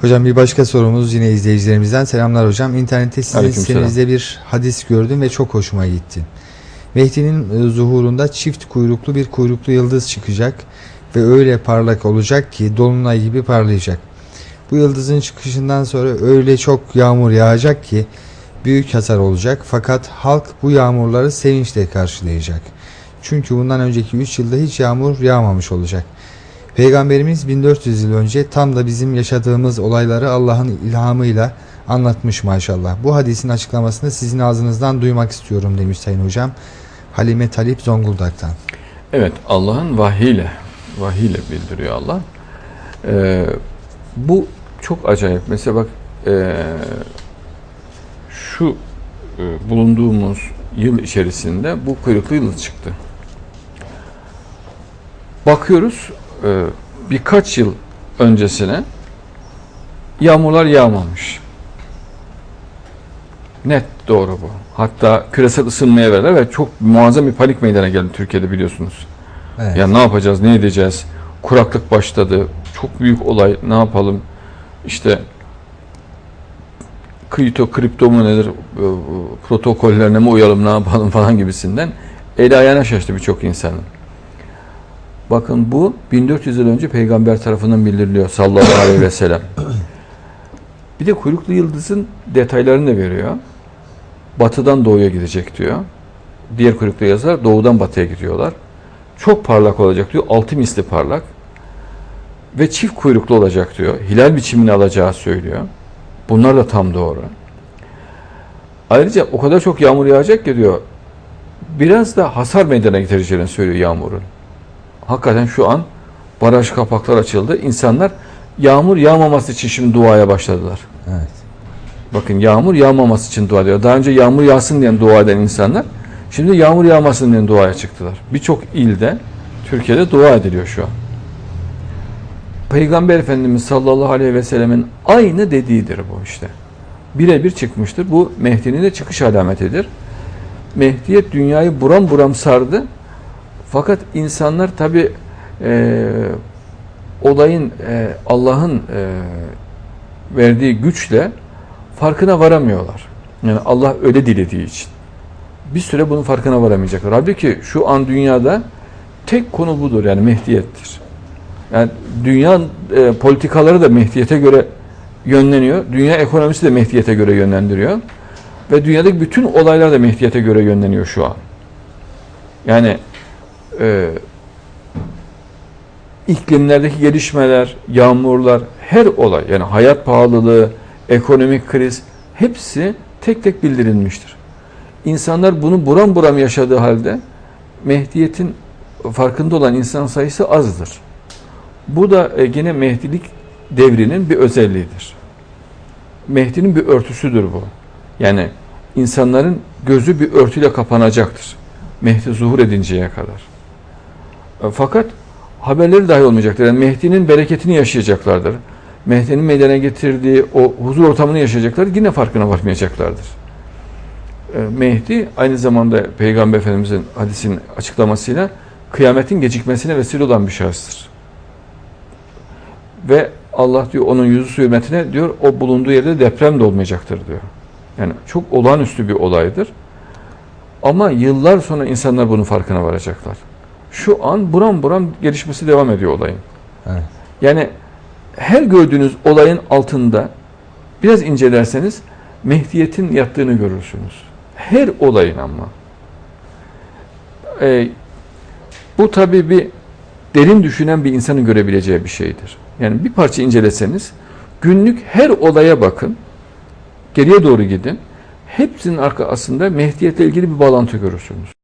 Hocam bir başka sorumuz yine izleyicilerimizden. Selamlar hocam. İnternette sizin sitenizde bir hadis gördüm ve çok hoşuma gitti. Mehdi'nin e, zuhurunda çift kuyruklu bir kuyruklu yıldız çıkacak ve öyle parlak olacak ki dolunay gibi parlayacak. Bu yıldızın çıkışından sonra öyle çok yağmur yağacak ki büyük hasar olacak fakat halk bu yağmurları sevinçle karşılayacak. Çünkü bundan önceki 3 yılda hiç yağmur yağmamış olacak. Peygamberimiz 1400 yıl önce tam da bizim yaşadığımız olayları Allah'ın ilhamıyla anlatmış maşallah. Bu hadisin açıklamasını sizin ağzınızdan duymak istiyorum demiş Sayın Hocam. Halime Talip Zonguldak'tan. Evet Allah'ın vahiyle, vahiyle bildiriyor Allah. Ee, bu çok acayip. Mesela bak ee, şu e, bulunduğumuz yıl içerisinde bu kuyruklu yıldız çıktı. Bakıyoruz e, birkaç yıl öncesine yağmurlar yağmamış. Net doğru bu. Hatta küresel ısınmaya verdiler ve çok muazzam bir panik meydana geldi Türkiye'de biliyorsunuz. Evet. Ya ne yapacağız, ne edeceğiz? Kuraklık başladı. Çok büyük olay. Ne yapalım? İşte kripto, kripto mu nedir? e, Protokollerine mi uyalım, ne yapalım falan gibisinden. Eli ayağına şaştı birçok insanın. Bakın bu 1400 yıl önce peygamber tarafından bildiriliyor sallallahu aleyhi ve sellem. Bir de kuyruklu yıldızın detaylarını da veriyor. Batıdan doğuya gidecek diyor. Diğer kuyruklu yıldızlar doğudan batıya gidiyorlar. Çok parlak olacak diyor. Altı misli parlak. Ve çift kuyruklu olacak diyor. Hilal biçimini alacağı söylüyor. Bunlar da tam doğru. Ayrıca o kadar çok yağmur yağacak ki diyor. Biraz da hasar meydana getireceğini söylüyor yağmurun. Hakikaten şu an baraj kapaklar açıldı. İnsanlar yağmur yağmaması için şimdi duaya başladılar. Evet. Bakın yağmur yağmaması için dua ediyor. Daha önce yağmur yağsın diye dua eden insanlar şimdi yağmur yağmasın diye duaya çıktılar. Birçok ilde Türkiye'de dua ediliyor şu an. Peygamber Efendimiz sallallahu aleyhi ve sellemin aynı dediğidir bu işte. Birebir çıkmıştır. Bu Mehdi'nin de çıkış alametidir. Mehdiyet dünyayı buram buram sardı. Fakat insanlar tabi olayın e, Allah'ın e, verdiği güçle farkına varamıyorlar. Yani Allah öyle dilediği için. Bir süre bunun farkına varamayacaklar. Halbuki şu an dünyada tek konu budur yani Mehdiyettir. Yani dünya e, politikaları da Mehdiyete göre yönleniyor. Dünya ekonomisi de Mehdiyete göre yönlendiriyor. Ve dünyadaki bütün olaylar da Mehdiyete göre yönleniyor şu an. Yani e, iklimlerdeki gelişmeler, yağmurlar, her olay yani hayat pahalılığı, ekonomik kriz hepsi tek tek bildirilmiştir. İnsanlar bunu buram buram yaşadığı halde Mehdiyet'in farkında olan insan sayısı azdır. Bu da e, yine Mehdilik devrinin bir özelliğidir. Mehdi'nin bir örtüsüdür bu. Yani insanların gözü bir örtüyle kapanacaktır. Mehdi zuhur edinceye kadar. E, Fakat haberleri dahi olmayacaktır. Yani Mehdi'nin bereketini yaşayacaklardır. Mehdi'nin meydana getirdiği o huzur ortamını yaşayacaklar. Yine farkına varmayacaklardır. E, Mehdi aynı zamanda Peygamber Efendimizin hadisin açıklamasıyla kıyametin gecikmesine vesile olan bir şahıstır. Ve Allah diyor onun yüzü hürmetine diyor o bulunduğu yerde deprem de olmayacaktır diyor. Yani çok olağanüstü bir olaydır. Ama yıllar sonra insanlar bunun farkına varacaklar. Şu an buram buram gelişmesi devam ediyor olayın. Evet. Yani her gördüğünüz olayın altında biraz incelerseniz Mehdiyet'in yattığını görürsünüz. Her olayın ama. Ee, bu tabii bir derin düşünen bir insanın görebileceği bir şeydir. Yani bir parça inceleseniz günlük her olaya bakın. Geriye doğru gidin. Hepsinin arkasında Mehdiyet'le ilgili bir bağlantı görürsünüz.